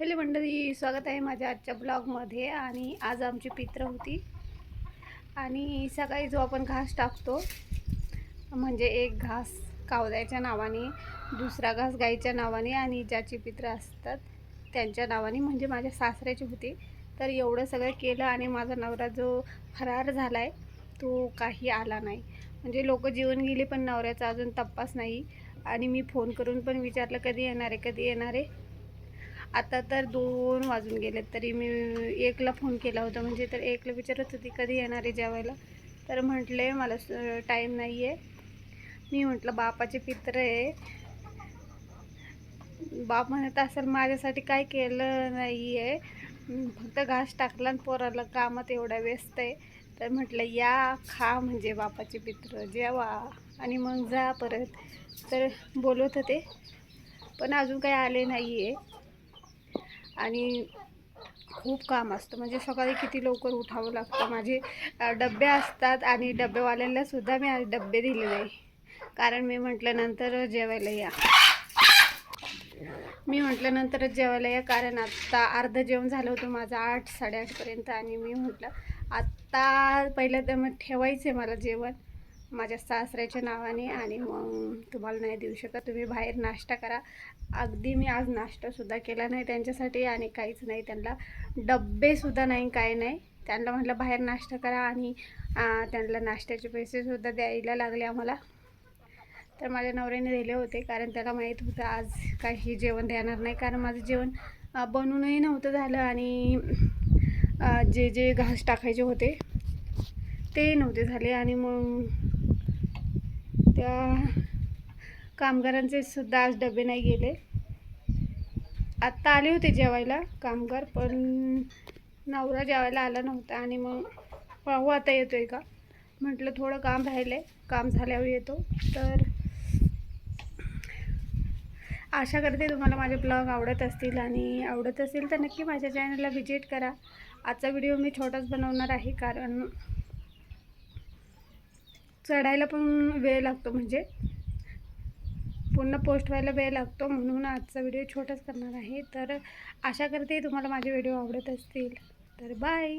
Hello मंडळी स्वागत आहे माझ्या आजच्या ब्लॉगमध्ये आणि आज आमची पित्र होती. आणि सकाळी जो आपण घास टाकतो म्हणजे एक घास कावद्याच्या नावाने दुसरा घास गाईच्या नावाने आणि ज्याची पित्र असतात त्यांच्या नावाने म्हणजे माझ्या सासऱ्याची होती. तर एवढं सगळं केलं आणि माझा नवरा जो फरार झाला आहे तो काही आला नाही. म्हणजे लोक जेवण गेले पण नवऱ्याचा अजून तपास नाही. आणि मी फोन करून पण विचारलं कधी येणार आहे? कधी येणार आहे? आता तर दोन वाजून गेलेत तरी मी एकला फोन केला होता. म्हणजे तर एकला विचारत होती कधी येणार आहे जेवायला? तर म्हटले मला टाईम नाही आहे मी म्हटलं बापाचे पित्र आहे. बाप म्हणत असेल माझ्यासाठी काय केलं नाही आहे फक्त घास टाकला आणि पोराला कामात एवढा व्यस्त आहे. तर म्हटलं या खा म्हणजे बापाचे पित्र जेवा आणि मग जा परत. तर बोलत होते पण अजून काही आले नाही आहे आणि खूप काम असतं. म्हणजे सकाळी किती लवकर उठावं लागतं. माझे डब्बे डबे असतात आणि डबेवाल्यांना सुद्धा मी आज डबे दिले नाही कारण मी म्हटल्यानंतर जेवायला या. मी म्हटल्यानंतरच जेवायला या. कारण आत्ता अर्धं जेवण झालं होतं माझं आठ साडेआठपर्यंत. आणि मी म्हटलं आत्ता पहिलं तर मग ठेवायचं आहे मला जेवण. माझ्या सासऱ्याच्या नावाने आणि मग तुम्हाला नाही देऊ शकत. तुम्ही बाहेर नाश्ता करा. अगदी मी आज नाश्तासुद्धा केला नाही त्यांच्यासाठी आणि काहीच नाही. त्यांना डब्बेसुद्धा नाही काय नाही. त्यांना म्हटलं बाहेर नाश्ता करा आणि त्यांना नाश्त्याचे पैसेसुद्धा द्यायला लागले आम्हाला. तर माझ्या नवऱ्याने दिले होते कारण त्याला माहीत होतं आज काही जेवण देणार नाही. कारण माझं जेवण बनूनही नव्हतं झालं आणि जे जे घास टाकायचे होते ते नव्हते झाले. आणि मग त्या कामगारांचे सुद्धा आज डबे नाही गेले. आत्ता आले होते जेवायला कामगार पण नवरा जेवायला आला नव्हता आणि मग पाहू आता येतो आहे का? म्हटलं थोडं काम राहिलं आहे काम झाल्यावर येतो. तर आशा करते तुम्हाला माझे ब्लॉग आवडत असतील आणि आवडत असेल तर नक्की माझ्या चॅनलला व्हिजिट करा. आजचा व्हिडिओ मी छोटाच बनवणार आहे कारण चढायला पण वेळ लागतो म्हणजे. पूर्ण पोस्ट व्हायला वेळ लागतो म्हणून आजचा व्हिडिओ छोटाच करणार आहे. तर आशा करते तुम्हाला माझे व्हिडिओ आवडत असतील. तर बाय